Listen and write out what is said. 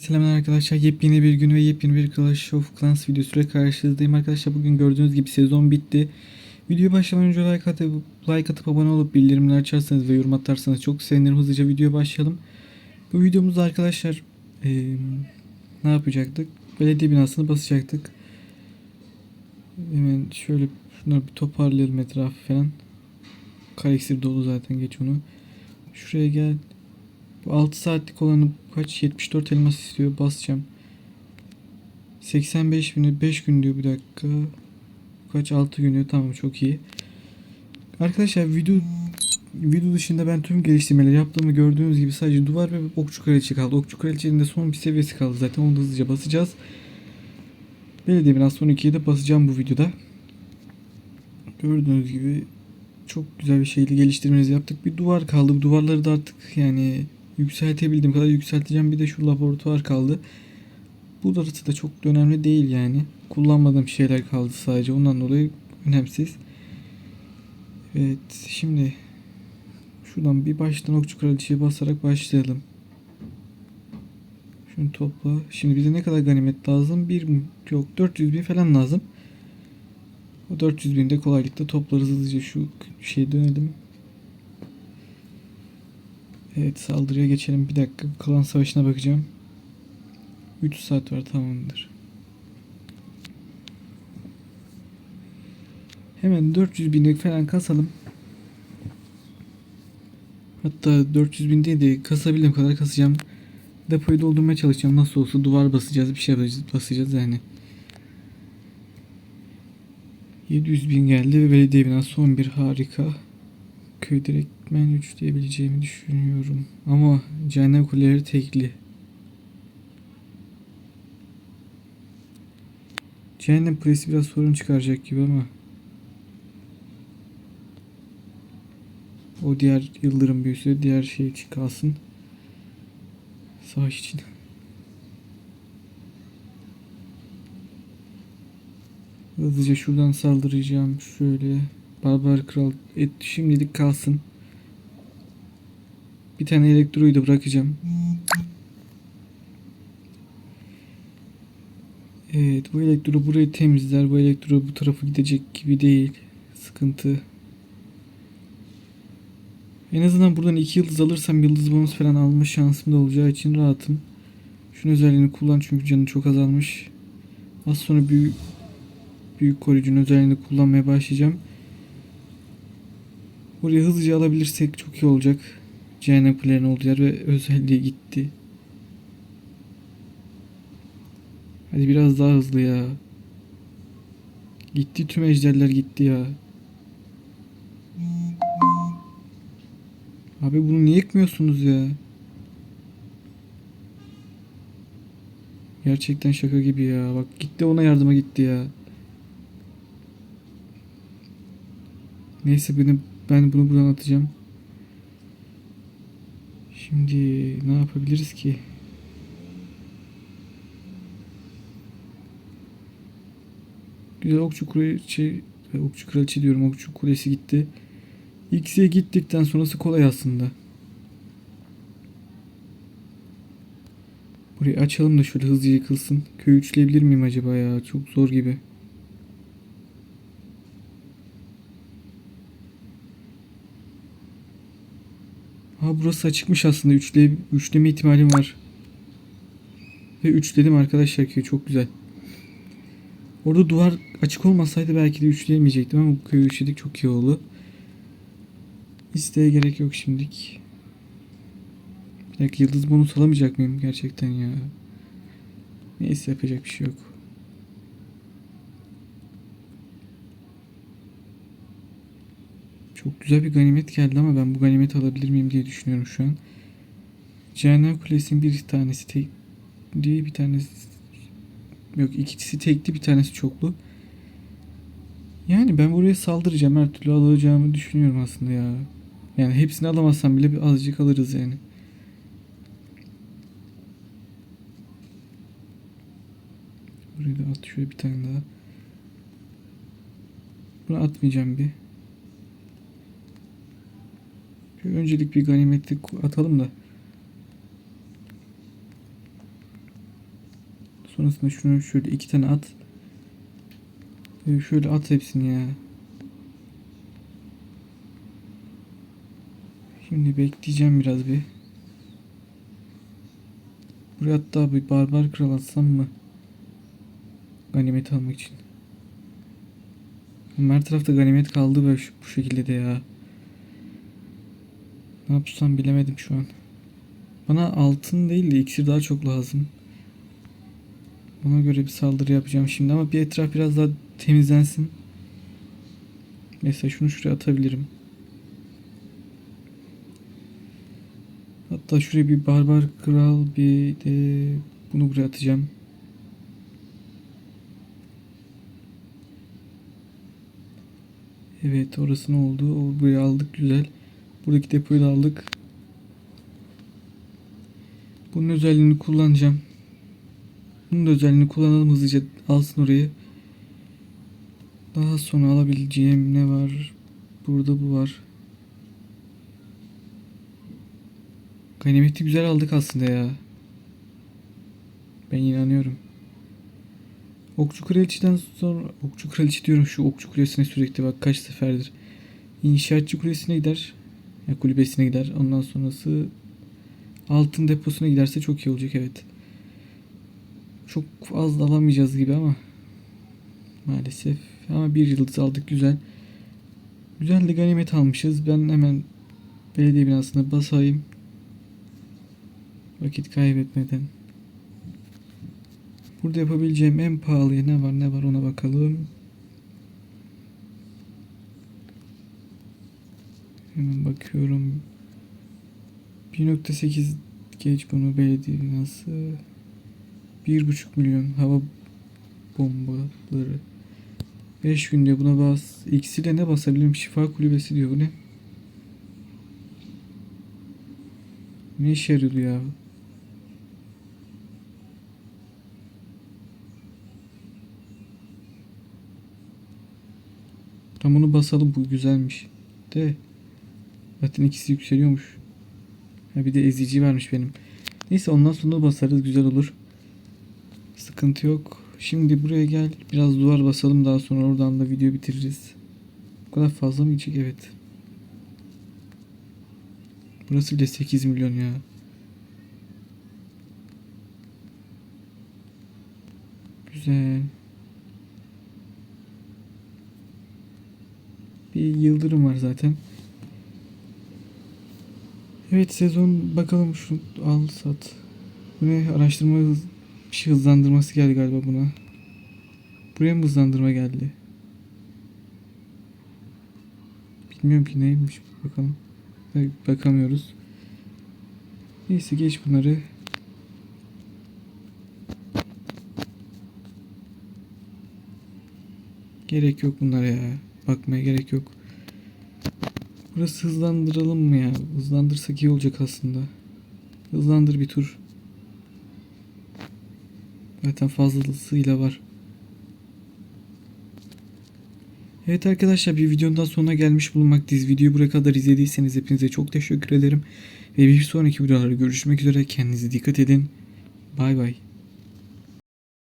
Selamlar arkadaşlar. Yepyeni bir gün ve yepyeni bir Clash of Clans videosuyla karşınızdayım arkadaşlar. Bugün gördüğünüz gibi sezon bitti. Videoya başlamadan önce like atıp, like atıp abone olup bildirimleri açarsanız ve yorum atarsanız çok sevinirim. Hızlıca videoya başlayalım. Bu videomuzda arkadaşlar eee, ne yapacaktık? Belediye binasını basacaktık. Hemen şöyle şunları bir toparlayalım etrafı falan. Kaleksir dolu zaten geç onu. Şuraya gel. Bu 6 saatlik olanı kaç? 74 elmas istiyor. Basacağım. 85 bini 5 gün diyor bir dakika. Kaç 6 gün diyor. Tamam çok iyi. Arkadaşlar video video dışında ben tüm geliştirmeleri yaptığımı gördüğünüz gibi sadece duvar ve okçu kraliçe kaldı. Okçu kraliçenin de son bir seviyesi kaldı zaten. Onu da hızlıca basacağız. Belediye biraz son 2'ye de basacağım bu videoda. Gördüğünüz gibi çok güzel bir şeyle geliştirmenizi yaptık. Bir duvar kaldı. Bu duvarları da artık yani yükseltebildiğim kadar yükselteceğim. Bir de şu laboratuvar kaldı. Bu darısı da çok önemli değil yani. Kullanmadığım şeyler kaldı sadece. Ondan dolayı önemsiz. Evet şimdi şuradan bir baştan okçu kraliçeye basarak başlayalım. Şunu topla. Şimdi bize ne kadar ganimet lazım? Bir yok 400 bin falan lazım. O 400 bin de kolaylıkla toplarız hızlıca şu şey dönelim. Evet saldırıya geçelim. Bir dakika klan savaşına bakacağım. 3 saat var tamamdır. Hemen 400 binlik falan kasalım. Hatta 400 bin değil de kasabildiğim kadar kasacağım. Depoyu doldurmaya çalışacağım. Nasıl olsa duvar basacağız bir şey basacağız, yani. 700 bin geldi ve belediye binası 11 harika. Köy direktmen 3 diyebileceğimi düşünüyorum. Ama cehennem kuleleri tekli. Cehennem kulesi biraz sorun çıkaracak gibi ama. O diğer yıldırım büyüsü diğer şey kalsın. Savaş için. Hızlıca şuradan saldıracağım. Şöyle. Barbar kral et şimdilik kalsın. Bir tane elektroyu da bırakacağım. Evet bu elektro burayı temizler. Bu elektro bu tarafa gidecek gibi değil. Sıkıntı. En azından buradan iki yıldız alırsam yıldız bonus falan alma şansım da olacağı için rahatım. Şunun özelliğini kullan çünkü canı çok azalmış. Az sonra büyük büyük koruyucunun özelliğini kullanmaya başlayacağım. Burayı hızlıca alabilirsek çok iyi olacak. Cehennem kulelerinin olduğu yer ve özelliği gitti. Hadi biraz daha hızlı ya. Gitti tüm ejderler gitti ya. Abi bunu niye yıkmıyorsunuz ya? Gerçekten şaka gibi ya. Bak gitti ona yardıma gitti ya. Neyse benim ben bunu buradan atacağım. Şimdi ne yapabiliriz ki? Güzel okçu kraliçe okçu kraliçe diyorum okçu kulesi gitti. X'e gittikten sonrası kolay aslında. Burayı açalım da şöyle hızlı yıkılsın. Köy üçleyebilir miyim acaba ya? Çok zor gibi. Ha burası açıkmış aslında. Üçle, üçleme ihtimalim var. Ve üçledim arkadaşlar köy çok güzel. Orada duvar açık olmasaydı belki de üçleyemeyecektim ama bu köyü üçledik çok iyi oldu. İsteğe gerek yok şimdilik. Bir yıldız bonus alamayacak mıyım gerçekten ya? Neyse yapacak bir şey yok. Çok güzel bir ganimet geldi ama ben bu ganimeti alabilir miyim diye düşünüyorum şu an. Cehennem Kulesi'nin bir tanesi tek diye bir tanesi yok ikisi tekli bir tanesi çoklu. Yani ben buraya saldıracağım her türlü alacağımı düşünüyorum aslında ya. Yani hepsini alamazsam bile bir azıcık alırız yani. Buraya da at şöyle bir tane daha. Bunu atmayacağım bir. Öncelik bir ganimeti atalım da. Sonrasında şunu şöyle iki tane at. Ve şöyle at hepsini ya. Şimdi bekleyeceğim biraz bir. Buraya hatta bir barbar kral atsam mı? Ganimet almak için. Her tarafta ganimet kaldı böyle bu şekilde de ya. Ne yapsam bilemedim şu an. Bana altın değil de iksir daha çok lazım. Ona göre bir saldırı yapacağım şimdi ama bir etraf biraz daha temizlensin. Mesela şunu şuraya atabilirim. Hatta şuraya bir barbar kral bir de bunu buraya atacağım. Evet orası ne oldu? O buraya aldık güzel. Buradaki depoyu da aldık. Bunun özelliğini kullanacağım. Bunun da özelliğini kullanalım hızlıca alsın orayı. Daha sonra alabileceğim ne var? Burada bu var. Ganimeti güzel aldık aslında ya. Ben inanıyorum. Okçu Kraliçe'den sonra Okçu Kraliçe diyorum şu Okçu Kulesi'ne sürekli bak kaç seferdir. İnşaatçı Kulesi'ne gider. Ya kulübesine gider. Ondan sonrası altın deposuna giderse çok iyi olacak evet. Çok az da alamayacağız gibi ama maalesef. Ama bir yıldız aldık güzel. Güzel de ganimet almışız. Ben hemen belediye binasına basayım. Vakit kaybetmeden. Burada yapabileceğim en pahalıya ne var ne var ona bakalım. Hemen bakıyorum. 1.8 geç bunu belediye binası. 1.5 milyon hava bombaları. 5 günde buna bas. X'i de ne basabilirim? Şifa kulübesi diyor. Bu ne? Ne işe yarıyor ya? Tam onu basalım bu güzelmiş. De. Zaten ikisi yükseliyormuş. Ha bir de ezici varmış benim. Neyse ondan sonra basarız güzel olur. Sıkıntı yok. Şimdi buraya gel. Biraz duvar basalım daha sonra oradan da video bitiririz. Bu kadar fazla mı gidecek? Evet. Burası bile 8 milyon ya. Güzel. Bir yıldırım var zaten. Evet sezon bakalım şu al sat. Bu ne araştırma hız, bir şey hızlandırması geldi galiba buna. Buraya mı hızlandırma geldi? Bilmiyorum ki neymiş bakalım. Bak- Bakamıyoruz. Neyse geç bunları. Gerek yok bunlara ya. Bakmaya gerek yok. Burası hızlandıralım mı ya? Hızlandırsak iyi olacak aslında. Hızlandır bir tur. Zaten fazlasıyla var. Evet arkadaşlar bir videonun sonuna gelmiş bulunmaktayız. Videoyu buraya kadar izlediyseniz hepinize çok teşekkür ederim. Ve bir sonraki videolarda görüşmek üzere. Kendinize dikkat edin. Bay bay.